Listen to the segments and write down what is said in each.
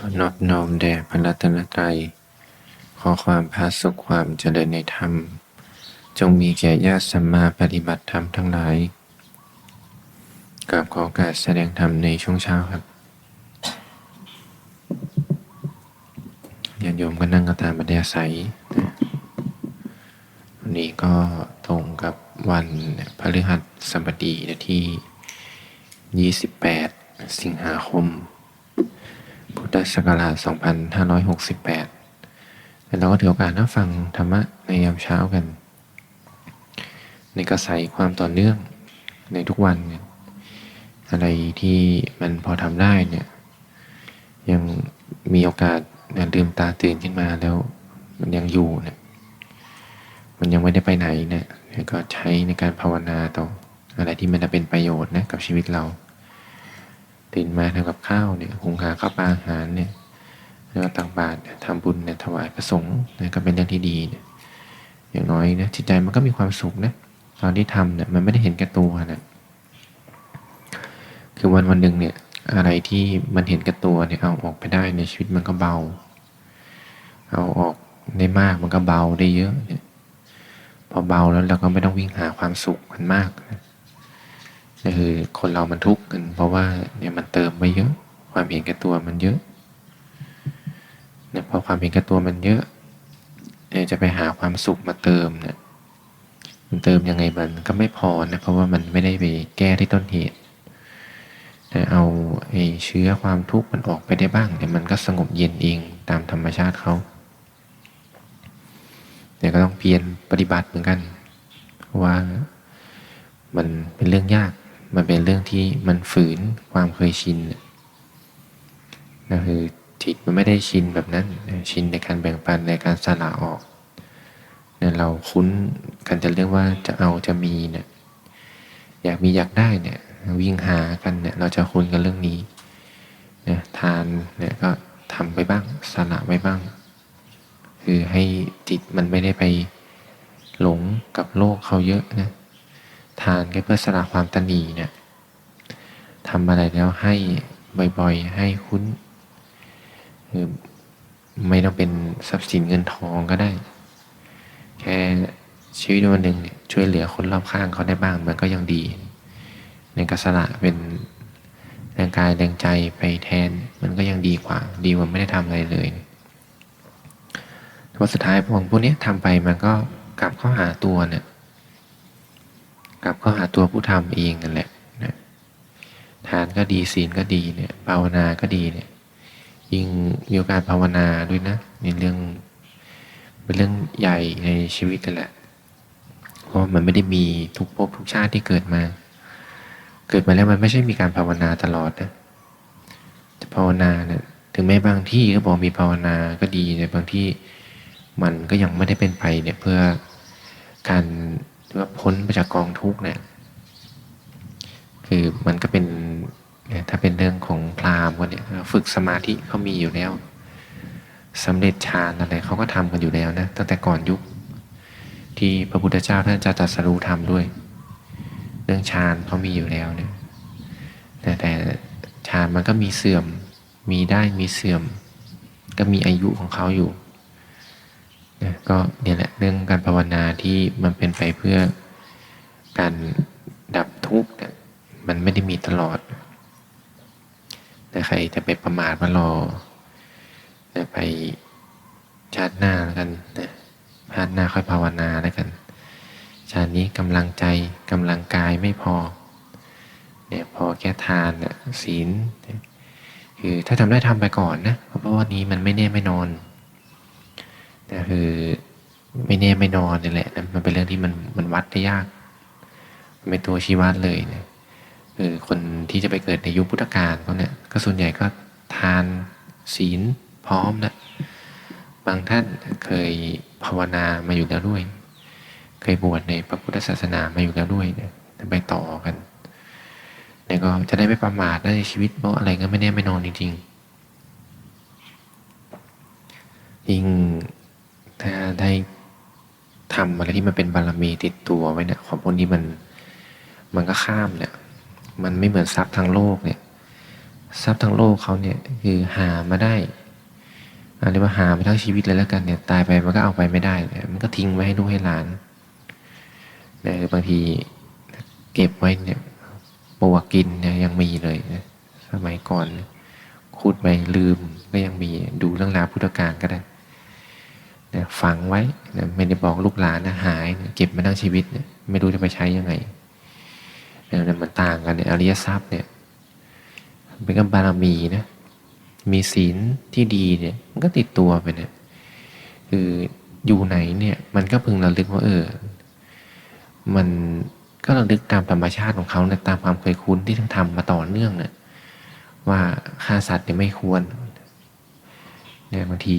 ขอนอบน้อมแด่พระรัตนตรัย ขอความพาสุขความเจริญในธรรม จงมีแก่ญาติสัมมาปฏิบัติธรรมทั้งหลายกราบขอกาสแสดงธรรมในช่วงเช้าครับญาติโยมก็นั่งกันตามบันยาศัยวันนี้ก็ตรงกับวันพฤหัสบดีที่ 28 สิงหาคม พุทธศักราช 2568 แล้วเราก็ถือโอกาสรับฟังธรรมะในยามเช้ากัน ในกระใสความต่อเนื่องในทุกวันเนี่ยอะไรที่มันพอทำได้เนี่ยยังมีโอกาสเนี่ยลืมตาตื่นขึ้นมาแล้วมันยังอยู่เนี่ยมันยังไม่ได้ไปไหนเนี่ยก็ใช้ในการภาวนาต่ออะไรที่มันจะเป็นประโยชน์นะกับชีวิตเรา ตื่นมาทำกับข้าวเนี่ยหุงหาข้าวปลาอาหารเนี่ยแล้วตักบาตรทำบุญเนี่ยถวายพระสงฆ์เนี่ยก็เป็นเรื่องที่ดีเนี่ยอย่างน้อยนะจิตใจมันก็มีความสุขนะตอนที่ทำเนี่ยมันไม่ได้เห็นแก่ตัวนะคือวันวันหนึ่งเนี่ยอะไรที่มันเห็นแก่ตัวเนี่ยเอาออกไปได้ในชีวิตมันก็เบา เอาออกได้มากมันก็เบาได้เยอะเนี่ยพอเบาแล้วเราก็ไม่ต้องวิ่งหาความสุขมันมากนะ ก็คือคนเรามันทุกข์กันเพราะว่าเนี่ยมันเติมไปเยอะ ความเห็นแก่ตัวมันเยอะเนี่ยพอความเห็นแก่ตัวมันเยอะเนี่ยจะไปหาความสุขมาเติมเนี่ยมันเติมยังไงมันก็ไม่พอนะเพราะว่ามันไม่ได้ไปแก้ที่ต้นเหตุแต่เอาไอ้เชื้อความทุกข์มันออกไปได้บ้างเนี่ยมันก็สงบเย็นเองตามธรรมชาติเขาเนี่ยก็ต้องเพียรปฏิบัติเหมือนกันเพราะว่ามันเป็นเรื่องยาก มันเป็นเรื่องที่มันฝืนความเคยชินนะคือจิตมันไม่ได้ชินแบบนั้นชินในการแบ่งปันในการสละออกเนี่ยเราคุ้นกันจะเรื่องว่าจะเอาจะมีเนี่ยอยากมีอยากได้เนี่ยวิ่งหากันเนี่ยเราจะคุ้นกันเรื่องนี้เนี่ยทานเนี่ยก็ทำไปบ้างสละไว้บ้าง คือให้จิตมันไม่ได้ไปหลงกับโลกเขาเยอะนะ ทานก็เพื่อสละความตนีเนี่ยทำอะไรแล้วให้บ่อยๆ ให้คุ้นคือไม่ต้องเป็นทรัพย์สินเงินทองก็ได้ แค่ชีวิตวันหนึ่งช่วยเหลือคนรอบข้างเขาได้บ้างมันก็ยังดีในกสละเป็นแรงกายแรงใจไปแทนมันก็ยังดีกว่า ดีกว่าไม่ได้ทำอะไรเลยเพราะสุดท้ายพวกพวกนี้ทำไปมันก็กลับเข้าหาตัวเนี่ย กลับเข้าหาตัวผู้ทำเองนั่นแหละนะทานก็ดีศีลก็ดีเนี่ยภาวนาก็ดีเนี่ยยิ่งมีโอกาสภาวนาด้วยนะในเรื่องเป็นเรื่องใหญ่ในชีวิตกันแหละเพราะมันไม่ได้มีทุกภพทุกชาติที่เกิดมา เกิดมาแล้วมันไม่ใช่มีการภาวนาตลอดนะจะภาวนาเนี่ยถึงแม้บางที่ก็บอกมีภาวนาก็ดีแต่บางที่มันก็ยังไม่ได้เป็นไปเนี่ยเพื่อการ ว่าพ้นไปจากกองทุกข์เนี่ยคือมันก็เป็นถ้าเป็นเรื่องของพราหมณ์กันเนี่ยฝึกสมาธิเขามีอยู่แล้วสำเร็จฌานอะไรเขาก็ทำกันอยู่แล้วนะตั้งแต่ก่อนยุค ที่พระพุทธเจ้าท่านจะตรัสรู้ธรรมด้วย เรื่องฌานเขามีอยู่แล้วเนี่ยแต่แต่ฌานมันก็มีเสื่อมมีได้มีเสื่อม ก็มีอายุของเขาอยู่ นะก็เนี่ยแหละเรื่องการภาวนาที่มันเป็นไปเพื่อการดับทุกข์นี่ยมันไม่ได้มีตลอดแต่ใครจะไปประมาทว่ารอนะไปชาติหน้าแล้วกันนะชาติหน้าค่อยภาวนาแล้วกัน ชาตินี้กำลังใจกำลังกายไม่พอเนี่ยพอแค่ทานน่ะศีลคือถ้าทำได้ทำไปก่อนนะเพราะว่านี้มันไม่แน่ไม่นอน แต่คือไม่แน่ไม่นอนนี่แหละนะมันเป็นเรื่องที่มันมันวัดได้ยากมันเป็นตัวชี้วัดเลยเนะคือคนที่จะไปเกิดในยุคพุทธกาลเขาเนี่ยก็ส่วนใหญ่ก็ทานศีลพร้อมนะบางท่านเคยภาวนามาอยู่แล้วด้วย เคยบวชในพระพุทธศาสนามาอยู่แล้วด้วยเนี่ยไปต่อกันเนี่ยก็จะได้ไม่ประมาทในชีวิตเพราะอะไรก็ไม่แน่ไม่นอนจริงๆยิ่ง ถ้าได้ทำอะไรที่มันเป็นบารมีติดตัวไว้เนี่ยของพวกนี้มันมันก็ข้ามเนี่ย มันไม่เหมือนทรัพย์ทางโลกเนี่ยทรัพย์ทางโลกเขาเนี่ยคือหามาได้อ่าเรียกว่าหามาทั้งชีวิตเลยแล้วกันเนี่ยตายไปมันก็เอาไปไม่ได้เนี่ยมันก็ทิ้งไว้ให้ลูกให้หลานเนี่ยบางทีเก็บไว้เนี่ยปวกกินเนี่ยยังมีเลยนะสมัยก่อนขุดไปลืมก็ยังมีดูเรื่องราวพุทธกาลก็ได้ นี่ยฝังไว้นี่ยไม่ได้บอกลูกหลานนะหายเนี่ยเก็บมาทั้งชีวิตนี่ยไม่รู้จะไปใช้ยังไงเนี่ยมันต่างกันเนี่ยอริยทรัพย์เนี่ยเป็นกับบารมีนะมีศีลที่ดีเนี่ยมันก็ติดตัวไปเนี่ยคืออยู่ไหนเนี่ยมันก็พึงระลึกว่าเออ มันก็ระลึกตามธรรมชาติของเขาเนี่ยตามความเคยคุ้นที่ทั้งทำมาต่อเนื่องเนี่ยว่าฆ่าสัตว์เนี่ยไม่ควรเนี่ยบางที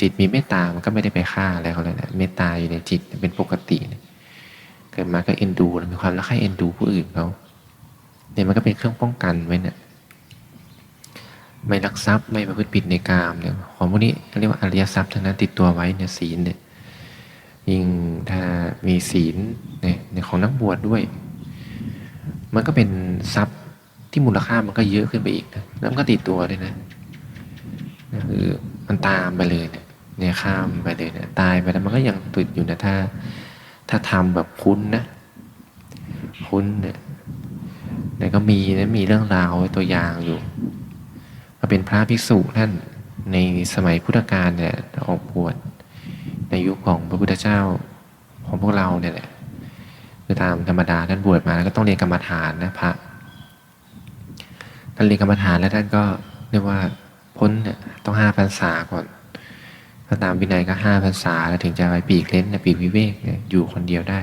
จิตมีเมตตา มันก็ไม่ได้ไปฆ่าอะไรเขาเลยนะเมตตาอยู่ในจิตเป็นปกติเนี่ยเกิดมาก็เอ็นดูมีความรักใคร่เอ็นดูผู้อื่นเขาเนี่ยมันก็เป็นเครื่องป้องกันไว้เนี่ยไม่ลักทรัพย์ไม่ประพฤติผิดในกามเนี่ยของพวกนี้เรียกว่าอริยทรัพย์ทั้งนั้นติดตัวไว้เนี่ยศีลเนี่ยยิ่งถ้ามีศีลเนี่ยของนักบวชดด้วย มันก็เป็นทรัพย์ที่มูลค่ามันก็เยอะขึ้นไปอีกนะแล้วมันก็ติดตัวด้วยนะนะคือ มันตามไปเลยเนี่ยเนี่ยข้ามไปเลยเนี่ยตายไปแล้วมันก็ยังติดอยู่นะถ้า ถ้าทำแบบคุ้นนะคุ้นเนี่ยเนี่ยก็มีนะมีเรื่องราวตัวอย่างอยู่ก็เป็นพระภิกษุท่านในสมัยพุทธกาลเนี่ยออกบวชในยุคของพระพุทธเจ้าของพวกเราเนี่ยแหละคือตามธรรมดาท่านบวชมาแล้วก็ต้องเรียนกรรมฐานนะพระท่านเรียนกรรมฐานแล้วท่านก็เรียกว่า พ้นเนี่ยต้องห้าพรรษาก่อนถ้าตามวินัยก็ห้าพรรษาแล้วถึงจะไปปีกเล่นนะปีกวิเวกเนี่ยอยู่คนเดียวได้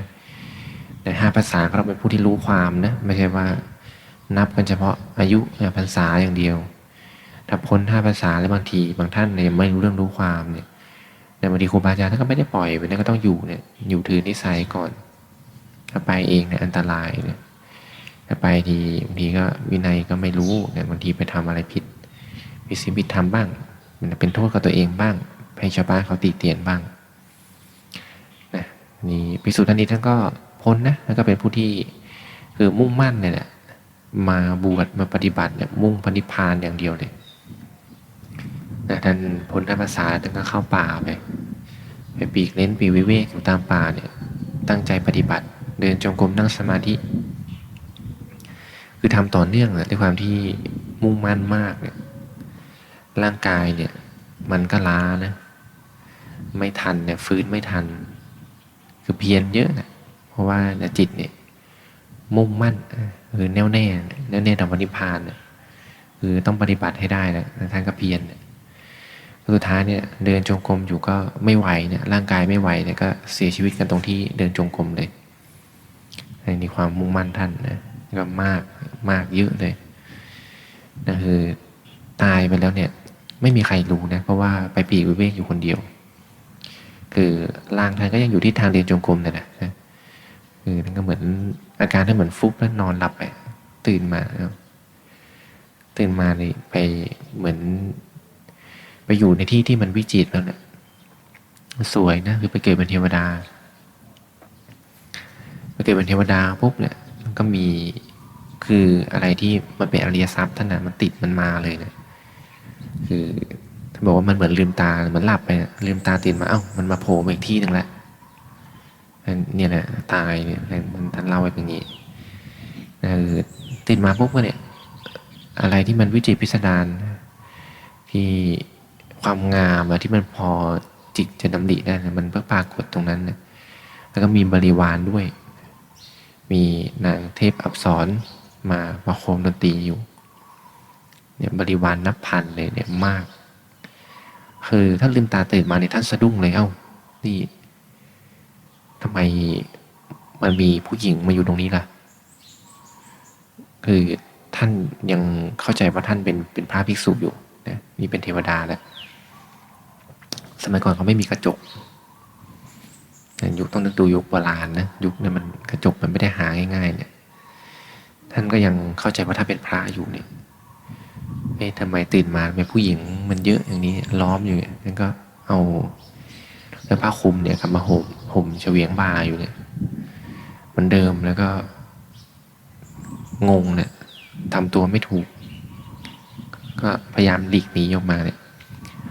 แต่ห้าพรรษาก็ต้องเป็นผู้ที่รู้ความนะไม่ใช่ว่านับกันเฉพาะอายุพรรษาอย่างเดียว ถ้าพ้นห้าภาษาแล้วบางทีบางท่านเนี่ยไม่รู้เรื่องรู้ความเนี่ยแต่บางทีครูบาอาจารย์ท่านก็ไม่ได้ปล่อยไปนะก็ต้องอยู่เนี่ยอยู่ถือนิสัยก่อนถ้าไปเองเนี่ยอันตรายเนี่ยถ้าไปทีบางทีก็วินัยก็ไม่รู้เนี่ยบางทีไปทำอะไรผิด ผิดศีลผิดธรรมบ้าง มันเป็นโทษกับตัวเองบ้าง ให้ชาวบ้านเขาตีเตียนบ้างนะนี่พิสูจน์ท่านนี้ท่านก็พ้นนะแล้วก็เป็นผู้ที่คือมุ่งมั่นเนี่ยแหละมาบวชมาปฏิบัติเนี่ยมุ่งปฏิพานอย่างเดียวเลยนะท่านพ้นท่านภาษาท่านก็เข้าป่าไปไปปีกเล่นปีกวิเวกอยู่ตามป่าเนี่ยตั้งใจปฏิบัติ เดินจงกรมนั่งสมาธิ คือทำต่อเนื่องนะด้วยความที่มุ่งมั่นมากเนี่ย ร่างกายเนี่ย มันก็ล้านะ ไม่ทันเนี่ยฟื้นไม่ทัน คือเพียรเยอะนะเพราะว่าจิตเนี่ย มุ่งมั่นคือแน่วแน่แน่วแน่ต่อวันนิพานเนี่ยคือต้องปฏิบัติให้ได้นะท่านก็เพียรเนี่ยสุดท้ายเนี่ยเดินจงกรมอยู่ก็ไม่ไหวเนี่ยร่างกายไม่ไหวเนี่ยก็เสียชีวิตกันตรงที่เดินจงกรมเลยในีความมุ่งมั่นท่านนะก็มากมากเยอะเลยนะคือตายไปแล้วเนี่ย ไม่มีใครรู้นะ เพราะว่าไปปีกวิเวกอยู่คนเดียว คือร่างท่านก็ยังอยู่ที่ทางเดินจงกรมเนี่ยนะคือท่านก็เหมือนอาการท่านเหมือนฟุบแล้วนอนหลับไปตื่นมาตื่นมาเลยไปเหมือน ไปอยู่ในที่ที่มันวิจิตรแล้วเนะี่ยสวยนะคือไปเกิดเป็นเทวดาไปเกิดเป็นเทวดาปุ๊บเนี่ยมันก็มีคืออะไรที่มันเป็นอริยทรัพย์ท่านนะมันติดมันมาเลยเนะ คือท่านบอกว่ามันเหมือนลืมตาเหมือนหลับไปลืมตาตื่นมาเอ้ามันมาโผล่มาอีกที่หนึ่งแล้วเนี่ยแหละตายเนี่ยมันท่านเล่าไว้อย่างนี้คือตื่นมาปุ๊บก็เนี่ยอะไรที่มันวิจิตพิสดารที่ความงามที่มันพอจิตจะดำริได้มันเพื่อปรากฏตรงนั้นนะแล้วก็มีบริวารด้วย มีนางเทพอับสรมาประโคมดนตรีอยู่ เนี่ยบริวารนนับพันเลยเนี่ยมาก คือท่านลืมตาตื่นมาเนี่ยท่านสะดุ้งเลยเอ้านี่ทำไมมันมีผู้หญิงมาอยู่ตรงนี้ล่ะ คือท่านยังเข้าใจว่าท่านเป็นเป็นพระภิกษุอยู่นะนี่เป็นเทวดาแล้วสมัยก่อนเขาไม่มีกระจกยุคต้องนึกดูยุคโบราณนะยุคเนี่ยมันกระจกมันไม่ได้หาง่ายๆเนี่ย ท่านก็ยังเข้าใจว่าถ้าเป็นพระอยู่เนี่ย เอ๊ะทำไมตื่นมาเป็นผู้หญิงมันเยอะอย่างนี้ล้อมอยู่ท่านก็เอาแล้วผ้าคลุมเนี่ยกับมาห่มห่มเฉวียงบ่าอยู่เนี่ยมันเดิมแล้วก็ งงเนี่ยทำตัวไม่ถูก ก็พยายามหลีกหนีออกมาเนี่ย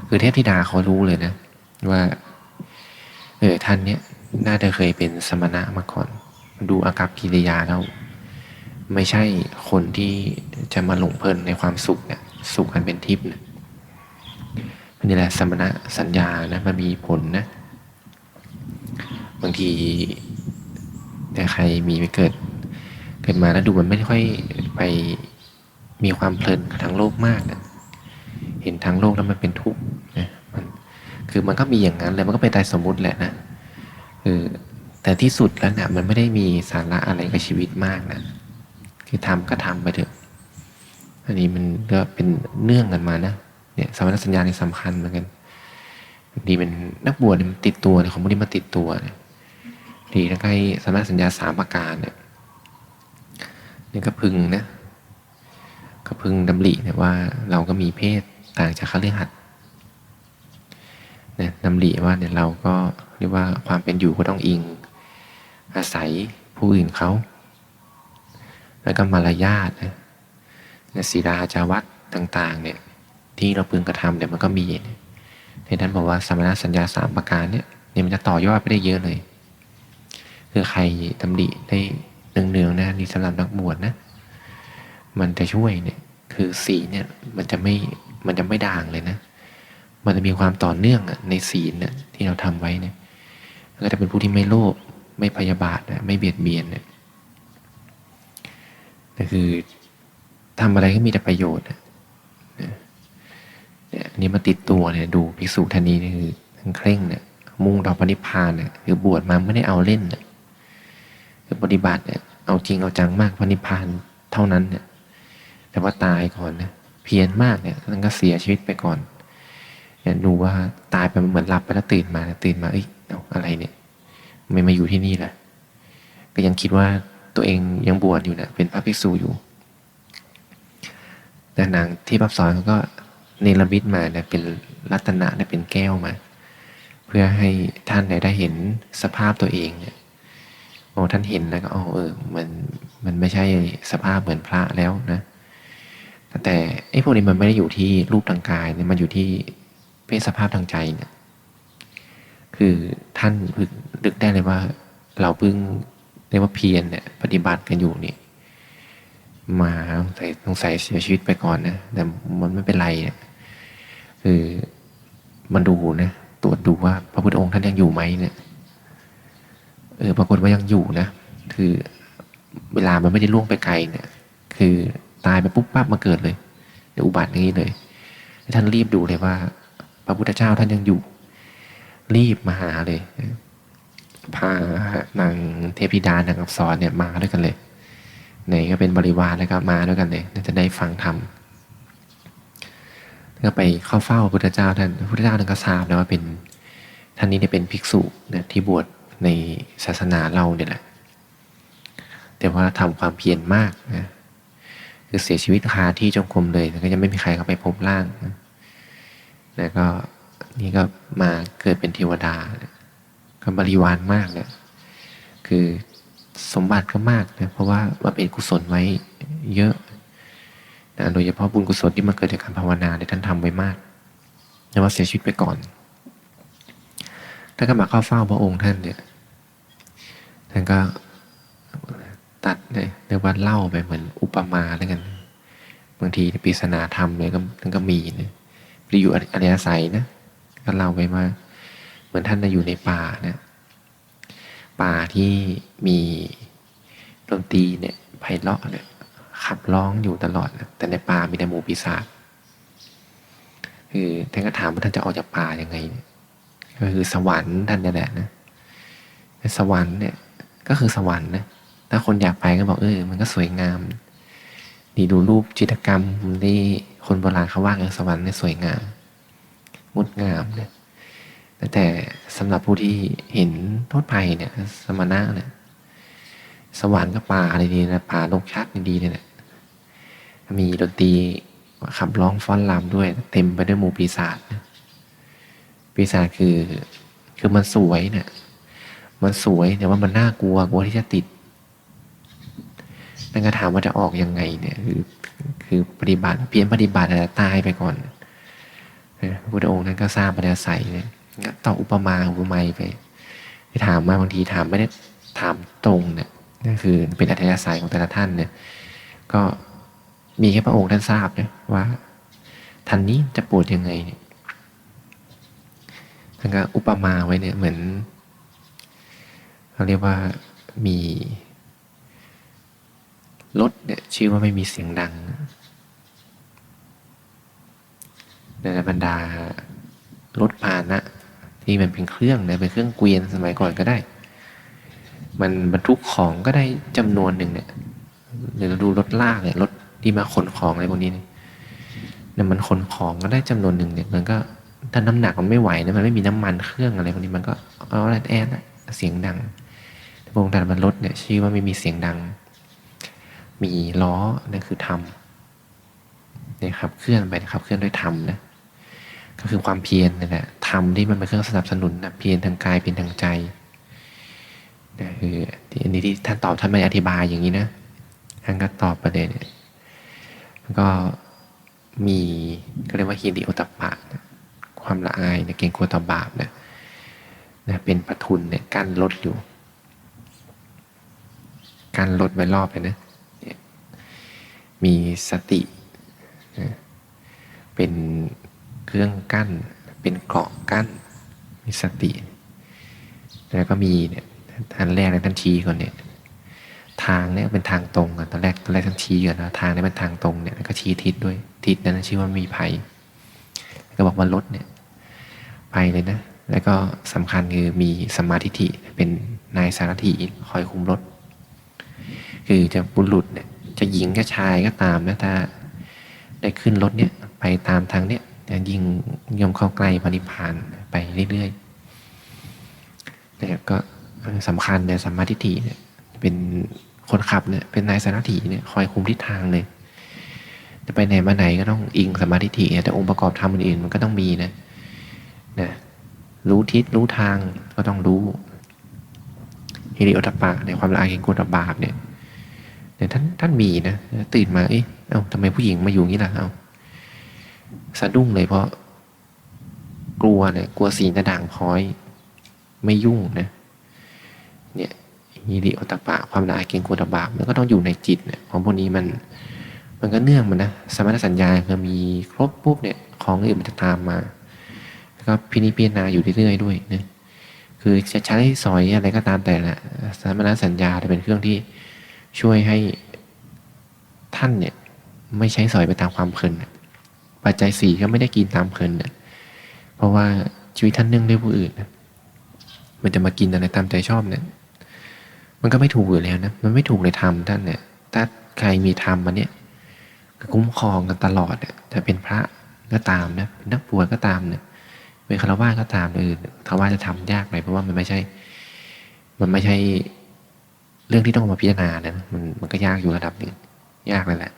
คือเทพธิดาเขารู้เลยนะ ว่า เออท่านเนี้ยน่าจะเคยเป็นสมณะมาก่อน ดูอากับกิริยาแล้ว ไม่ใช่คนที่จะมาหลงเพลินในความสุขเนี่ย สุขอันเป็นทิพย์นะนี่แหละสมณะสัญญานะมันมีผลนะ บางทีแต่ใครมีไปเกิด เกิดมาแล้วดูมันไม่ค่อยไปมีความเพลินกับทั้งโลกมากนะเห็นทั้งโลกแล้วมันเป็นทุกข์นะมันคือมันก็มีอย่างนั้นแหละมันก็เป็นตายสมมุติแหละนะคือแต่ที่สุดแล้วนะมันไม่ได้มีสาระอะไรกับชีวิตมากนะคือทำก็ทำไปเถอะ อันนี้มันก็เป็นเนื่องกันมานะเนี่ยสมณสัญญาในสำคัญเหมือนกันดีเป็นนักบวชมันติดตัวเนี่ยของพวกนี้มาติดตัวเนี่ยดีแล้วก็ให้สมณสัญญาสามประการเนี่ยนี่ก็พึงนะก็พึงดำริเนี่ยว่าเราก็มีเพศต่างจากคฤหัสถ์เนี่ยดำริว่าเนี่ยเราก็เรียกว่าความเป็นอยู่ก็ต้องอิง อาศัยผู้อื่นเขา แล้วก็มารยาทนะ ศีลาจาวัดต่างๆเนี่ยที่เราพึงกระทำเนี่ยมันก็มีในท่านบอกว่าสมณสัญญาสามประการเนี่ยเนี่ยมันจะต่อยอดไปได้เยอะเลย คือใครตำดิได้เนืองๆนะนี่สำหรับนักบวชนะ มันจะช่วยเนี่ยคือศีลเนี่ยมันจะไม่มันจะไม่ด่างเลยนะ มันจะมีความต่อเนื่องอะในศีลเนี่ยที่เราทำไว้เนี่ยก็จะเป็นผู้ที่ไม่โลภไม่พยาบาทนะไม่เบียดเบียนเนี่ยแต่คือ ทำอะไรก็มีแต่ประโยชน์เนี่ยอันนี้มาติดตัวเนี่ยดูภิกษุท่านนี้นี่คือทั้งเคร่งเนี่ยมุ่งต่อปณิพพานเนี่ยคือบวชมาไม่ได้เอาเล่นเนี่ยคือปฏิบัติเนี่ยเอาจริงเอาจังมากปณิพพานเท่านั้นเนี่ยแต่ว่าตายก่อนนะเพียรมากเนี่ยแล้วก็เสียชีวิตไปก่อนเนี่ยดูว่าตายไปเหมือนหลับไปแล้วตื่นมาตื่นมาเอ้ยเอาอะไรเนี่ยไม่มาอยู่ที่นี่แหละก็ยังคิดว่าตัวเองยังบวชอยู่นะเป็นพระภิกษุอยู่ แต่นางที่พับสอนเขาก็เนรมิตมาเนี่ยเป็นรัตนะเนี่ยเป็นแก้วมา เพื่อให้ท่านเนี่ยได้เห็นสภาพตัวเองเนี่ยโอ้ท่านเห็นแล้วก็อ๋อเออมันมันไม่ใช่สภาพเหมือนพระแล้วนะแต่ไอ้พวกนี้มันไม่ได้อยู่ที่รูปทางกายเนี่ยมันอยู่ที่เพศสภาพทางใจเนี่ยคือท่านพึงดึกได้เลยว่า เราเพิ่งเรียกว่าเพียรเนี่ยปฏิบัติกันอยู่นี่ มาใส่ต้องใส่เสียชีวิตไปก่อนนะ แต่มันไม่เป็นไรเนี่ยคือมันดูนะตรวจดูว่าพระพุทธองค์ท่านยังอยู่ไหมเนี่ยเออปรากฏว่ายังอยู่นะ คือเวลามันไม่ได้ล่วงไปไกลเนี่ย คือตายไปปุ๊บปั๊บมาเกิดเลยเดี๋ยวอุบัตินี้เลยท่านรีบดูเลยว่า พระพุทธเจ้าท่านยังอยู่ รีบมาหาเลยพานางเทพิดานางอักษรเนี่ยมาด้วยกันเลย ไหนก็เป็นบริวารแล้วก็มาด้วยกันเลยจะได้ฟังธรรมก็ไปเข้าเฝ้าพระพุทธเจ้าท่านพระพุทธเจ้าท่านก็ทราบนะว่าเป็นท่านนี้เนี่ยเป็นภิกษุเนี่ยที่บวชในศาสนาเราเนี่ยแหละแต่ว่าทำความเพียรมากนะคือเสียชีวิตคาที่จงกรมเลยแล้วก็ยังไม่มีใครเข้าไปพบร่างนะแล้วก็นี่ก็มาเกิดเป็นเทวดา ก็บริวารมากเนี่ยคือ สมบัติก็มากนะเพราะว่ามาเป็นกุศลไว้เยอะนะโดยเฉพาะบุญกุศลที่มาเกิดจากการภาวนาเนี่ท่านทำไว้มากแต่ว่าเสียชีวิตไปก่อนท่านก็มาเข้าเฝ้าพระองค์ท่านเนี่ยท่านก็ตัดเลยเรียกว่าเล่าไปเหมือนอุปมาแล้วกันบางทีปริศนาธรรมเลยก็ท่านก็มีเนี่ยไปอยู่อริยสัยนะก็เล่าไปว่า เหมือนท่านอยู่ในป่าเนี่ย ป่าที่มีดนตรีเนี่ยไพเราะเนี่ยขับร้องอยู่ตลอดนะแต่ในป่ามีแต่หมูปีศาจคือท่านก็ถามว่าท่านจะออกจากป่ายังไง ก็คือสวรรค์ท่านนี่แหละนะสวรรค์เนี่ย ก็คือสวรรค์นะถ้าคนอยากไปก็บอกเออ มันก็สวยงาม ดีดูรูปจิตรกรรมที่คนโบราณเขาว่ากันสวรรค์เนี่ยสวยงามงดงามเนี่ย แต่สำหรับผู้ที่เห็นโทษภัยเนี่ย สมณะเนี่ยสวรรค์กับป่าอะไรดีนะป่าลกชักดีเนี่ยมีดนตรีขับร้องฟ้อนรำด้วย เต็มไปด้วยหมู่ปีศาจปีศาจคือคือมันสวยเนี่ยมันสวยแต่ว่ามันน่ากลัวกลัวที่จะติดนั่นก็ถามว่าจะออกยังไงเนี่ยคือคือปฏิบัติเพียรปฏิบัติแต่ตายไปก่อนพระพุทธองค์นั้นก็สร้างปัญญาใสเนี่ย ก็ต่ออุปมาอุปไมยไปที่ถามมาบางทีถามไม่ได้ถามตรงเนี่ยนั่นคือเป็นอัธยาศัยของแต่ละท่านเนี่ย ก็มีแค่พระองค์ท่านทราบนะว่าท่านนี้จะปวดยังไงเนี่ยท่านก็อุปมาไว้เนี่ยเหมือนเขาเรียกว่ามีรถเนี่ยชื่อว่าไม่มีเสียงดังในบรรดารถพาหนะ ที่มันเป็นเครื่องเนี่ยเป็นเครื่องเกวียนสมัยก่อนก็ได้ มันบรรทุกของก็ได้จำนวนหนึ่งเนี่ยหรือเราดูรถลากเนี่ยรถที่มาขนของอะไรพวกนี้เนี่ยเนี่ยมันขนของก็ได้จำนวนหนึ่งเนี่ยมันก็ถ้าน้ำหนักมันไม่ไหวนะมันไม่มีน้ำมันเครื่องอะไรพวกนี้มันก็เอาอะไรแอดเสียงดังแต่พวกแต่มันรถเนี่ยชื่อว่าไม่มีเสียงดัง มีล้อนั่นคือธรรมเนี่ยครับเคลื่อนไปนะครับเคลื่อนด้วยธรรมนะ ก็คือความเพียรนี่แหละธรรมที่มันเป็นเครื่องสนับสนุนนะเพียรทางกายเพียรทางใจนะคืออันนี้ที่ท่านตอบท่านไม่อธิบายอย่างนี้นะท่านก็ตอบประเด็นเนี่ยก็มีก็เรียกว่าฮิริโอตปะนะความละอายเนี่ยเก่งกลัวต่อบาปนะนะเป็นปทุนเนี่ยกั้นรถอยู่กั้นรถไว้รอบเลยนะมีสตินะเป็น เครื่องกั้น เป็นเกราะกั้น มีสติ แล้วก็มีเนี่ยท่านแรกเลยท่านชี้ก่อนเนี่ยทางเนี่ยเป็นทางตรงอะตอนแรกตอนแรกท่านชี้ก่อนนะทางเนี่ยเป็นทางตรงเนี่ยก็ชี้ทิศด้วยทิศนั้นชื่อว่ามีภัยก็บอกว่ารถเนี่ยไปเลยนะ แล้วก็สำคัญคือมีสมมาธิิเป็นนายสารถีคอยคุมรถ คือจะบุรุษเนี่ยจะหญิงก็ชายก็ตามนะถ้าได้ขึ้นรถเนี่ยไปตามทางเนี่ย จะยิ่งยมเข้าใกล้ปณิพานไปเรื่อยๆนะครับก็สำคัญในสัมมาทิฏฐิเนี่ยเป็นคนขับเนี่ยเป็นนายสารถีเนี่ยคอยคุมทิศทางเลยจะไปไหนมาไหนก็ต้องอิงสัมมาทิฏฐิแต่องค์ประกอบธรรมอื่นๆมันก็ต้องมีนะนะรู้ทิศรู้ทางก็ต้องรู้ฮิริโอตปปะในความละอายเกรงกลัวต่อบาปเนี่ยเนี่ยท่านท่านมีนะตื่นมาเอ๊ะเอ้าทำไมผู้หญิงมาอยู่งี้ล่ะเอ้า สะดุ้งเลยเพราะ กลัวเนี่ยกลัวสีจะด่างพ้อย ไม่ยุ่งนะ เนี่ยฮิริโอตปปะความละอายเกรงกลัวตบาปมันก็ต้องอยู่ในจิตเนี่ยของพวกนี้มัน มันก็เนื่องมันนะสมณสัญญาคือมีครบปุ๊บเนี่ยของอื่นมันจะตามมาแล้วก็พินิจพิจารณาอยู่เรื่อยๆด้วยนะคือจะใช้สอยอะไรก็ตามแต่ละสมณสัญญาจะเป็นเครื่องที่ช่วยให้ท่านเนี่ย ไม่ใช้สอยไปตามความเพลิน ปัจจัยสี่ก็ไม่ได้กินตามเพลินนะเพราะว่าชีวิตท่านเนื่องด้วยผู้อื่นนะมันจะมากินอะไรตามใจชอบเนี่ยมันก็ไม่ถูกอยู่แล้วนะมันไม่ถูกเลยธรรมท่านเนี่ยถ้าใครมีธรรมมาเนี่ยก็คุ้มครองกันตลอดเนี่ยจะเป็นพระก็ตามนะเป็นนักบวชก็ตามเนี่ยเป็นคารวะก็ตามอื่นคารวะจะทำยากหน่อยเพราะว่ามันไม่ใช่ มันไม่ใช่เรื่องที่ต้องมาพิจารณานะมันมันก็ยากอยู่ระดับหนึ่งยากเลยแหละ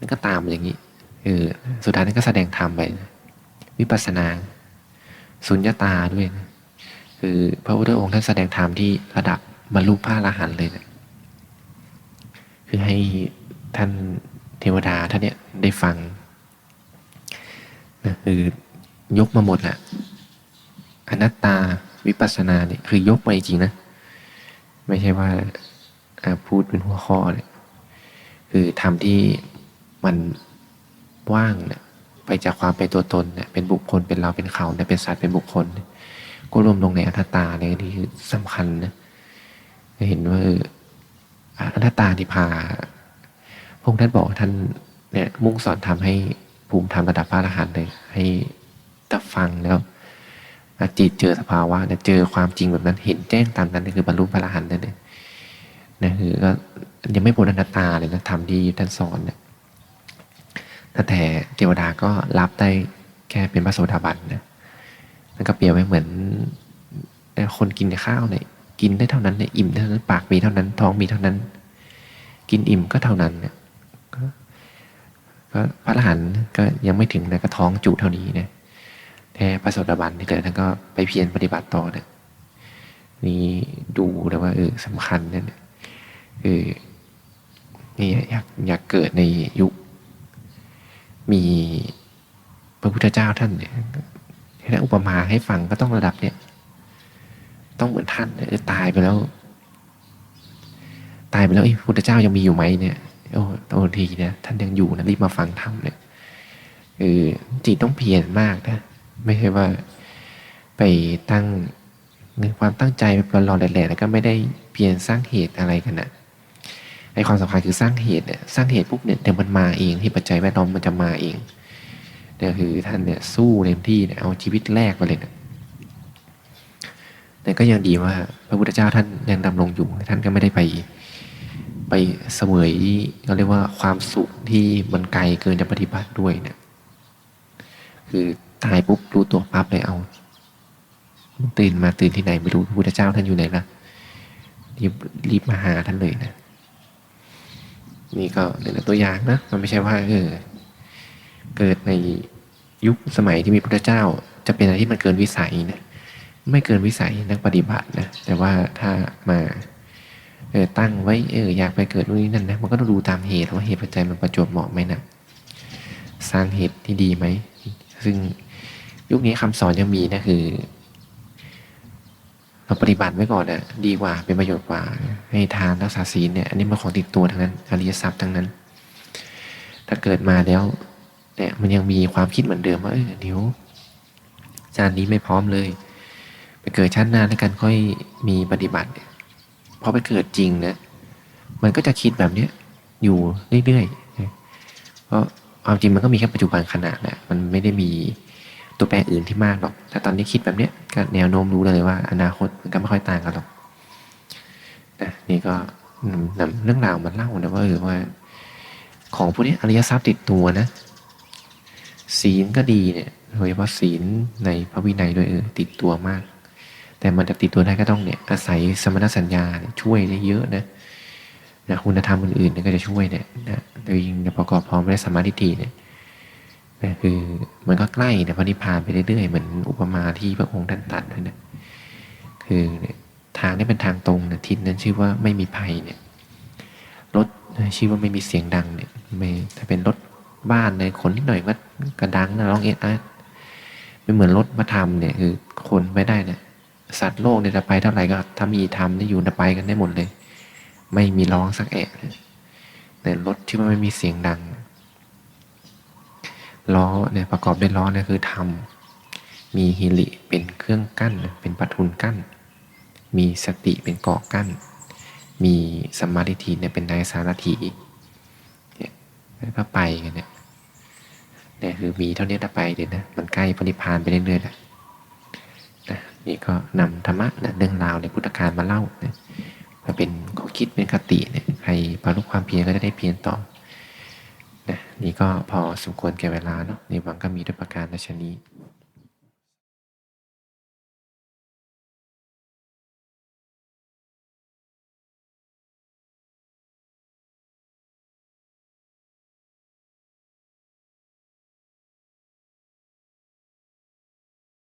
นั่นก็ตามอย่างนี้เออสุดท้ายนั่นก็แสดงธรรมไปวิปัสสนา สุญญาตาด้วยนะคือพระพุทธองค์ท่านแสดงธรรมที่ระดับบรรลุพระอรหันต์เลยนะคือให้ท่านเทวดาท่านเนี่ยได้ฟังนะคือยกมาหมดแหละอนัตตาวิปัสสนาเนี่ยคือยกมาจริงนะไม่ใช่ว่าพูดเป็นหัวข้อเนี่ยคือทำที่ มันว่างเนี่ยไปจากความเป็นตัวตนเนี่ยเป็นบุคคลเป็นเราเป็นเขาเนี่ยเป็นสัตว์เป็นบุคคล ก็รวมลงในอนัตตาเนี่ยที่สำคัญนะเห็นว่าอนัตตาที่พาพงท่านบอกท่านเนี่ยมุ่งสอนทำให้ภูมิธรรมระดับพระอรหันต์เลยให้ตับฟังแล้วจิตเจอสภาวะเนี่ยเจอความจริงแบบนั้นเห็นแจ้งตามนั้นคือบรรลุพระอรหันต์เองนะคือก็ยังไม่พ้นอนัตตาเลยนะธรรมที่ท่านสอนเนี่ย แต่เทวดาก็รับได้แค่เป็นพระโสดาบันนะมันก็เปรียบไว้เหมือนคนกินข้าวเนี่ยกินได้เท่านั้นเนี่ยอิ่มเท่านั้นปากมีเท่านั้น ท้องมีเท่านั้น กินอิ่มก็เท่านั้นเนี่ยก็พระอรหันต์ก็ยังไม่ถึงนะก็ท้องจุเท่านี้นะแต่พระโสดาบันที่เกิดท่านก็ไปเพียรปฏิบัติต่อเนี่ยนี่ดูแล้วว่าเออสำคัญเนี่ยคือนี่อยากอยากเกิดในยุค มีพระพุทธเจ้าท่านเนี่ยให้อุปมาให้ฟังก็ต้องระดับเนี่ย ต้องเหมือนท่านเนี่ยเออตายไปแล้ว ตายไปแล้วไอ้พระพุทธเจ้ายังมีอยู่ไหมเนี่ยโอ้โอ้ทีนะท่านยังอยู่นะรีบมาฟังธรรมเนี่ยเออจิตต้องเพียรมากนะไม่ใช่ว่าไปตั้งในความตั้งใจไปรอๆแหล่ๆแล้วก็ไม่ได้เพียรสร้างเหตุอะไรกันนะ ความสำคัญคือสร้างเหตุเนี่ยสร้างเหตุปุ๊บเนี่ยเดี๋ยวมันมาเองที่ปัจจัยแวดล้อมมันจะมาเองเนี่ยวคือท่านเนี่ยสู้เต็มที่เนี่ยเอาชีวิตแรกมาเลยนะแต่ก็ยังดีว่าพระพุทธเจ้าท่านยังดำรงอยู่ท่านก็ไม่ได้ไปไปเสวยเขาเรียกว่าความสุขที่มันไกลเกินจะปฏิบัติด้วยเนี่ยคือตายปุ๊บรู้ตัวปั๊บเลยเอาตื่นมาตื่นที่ไหนไม่รู้พระพุทธเจ้าท่านอยู่ไหนล่ะรีบรีบมาหาท่านเลยนะ นี่ก็เป็นตัวอย่างนะมันไม่ใช่ว่าเออเกิดในยุคสมัยที่มีพระเจ้า จะเป็นอะไรที่มันเกินวิสัยนะไม่เกินวิสัยนักปฏิบัตินะแต่ว่าถ้ามาเออตั้งไว้เอออยากไปเกิดนู่นนี่นั่นนะมันก็ต้องดูตามเหตุว่าเหตุปัจจัยมันประจวบเหมาะไหมนะสร้างเหตุที่ดีไหมซึ่งยุคนี้คำสอนยังมีนะคือ เราปฏิบัติไว้ก่อนนะดีกว่าเป็นประโยชน์กว่า ให้ทานรักษาศีลเนี่ยอันนี้มันของติดตัวทั้งนั้นอริยทรัพย์ทั้งนั้น ถ้าเกิดมาแล้วเนี่ยมันยังมีความคิดเหมือนเดิมว่าเออเดี๋ยวชาตินี้ไม่พร้อมเลย ไปเกิดชาติหน้าแล้วกันค่อยมีปฏิบัติเพอไปเกิดจริงนะมันก็จะคิดแบบเนี้ยอยู่เรื่อยๆเพราะความจริงมันก็มีแค่ปัจจุบันขณะแหละมันไม่ได้มี ตัวแปรอื่นที่มากหรอก แต่ตอนนี้คิดแบบเนี้ยก็แนวโน้มรู้เลยว่า อนาคตมันก็ไม่ค่อยต่างกันหรอกนะนี่ก็นำเรื่องราวมาเล่านะว่าเออว่า ของพวกนี้อริยทรัพย์ติดตัวนะ ศีลก็ดีเนี่ยโดยเฉพาะศีลในพระวินัยด้วยเออติดตัวมาก แต่มันจะติดตัวได้ก็ต้องเนี่ยอาศัยสมณสัญญาช่วยได้เยอะนะนะคุณธรรมอื่นๆนี่ก็จะช่วยเนี่ยนะโดยยิ่งประกอบพร้อมด้วยสมาธิเนี่ย นะคือมันก็ใกล้เนี่ยพระนิพพานไปเรื่อยๆเหมือนอุปมาที่พระองค์ท่านตัดด้วยนะคือเนี่ยทางนี้เป็นทางตรงนะทิศนั้นชื่อว่าไม่มีภัยเนี่ยรถชื่อว่าไม่มีเสียงดังเนี่ยไม่ถ้าเป็นรถบ้านเลยขนนิดหน่อยก็กระดังนะร้องเอ็ดอาร์ไม่เหมือนรถมาทำเนี่ยคือคนไม่ได้เนี่ยสัตว์โลกเนี่ยจะไปเท่าไหร่ก็ถ้ามีธรรมนี่อยู่จะไปกันได้หมดเลย ไม่มีร้องสักแอะแต่รถที่มันไม่มีเสียงดัง ล้อเนี่ยประกอบด้วยล้อเนี่ยคือธรรม มีฮิริเป็นเครื่องกั้นเป็นปัทุนกั้น มีสติเป็นเกาะกั้น มีสมาธิเนี่ยเป็นนายสารถีเนี่ยแล้วก็ไปกันเนี่ยเนี่ยคือมีเท่านี้ถ้าไปเดี๋ยวนะมันใกล้พระนิพพานไปเรื่อยๆแหละนะนี่ก็นำธรรมะนะเรื่องราวในพุทธการมาเล่านะมาเป็นข้อคิดเป็นคติเนี่ยใครบรรลุความเพียรก็จะได้เพียรต่อ นะนี่ก็พอสมควรแก่เวลาเนาะในวังก็มีด้วยประการราชนี้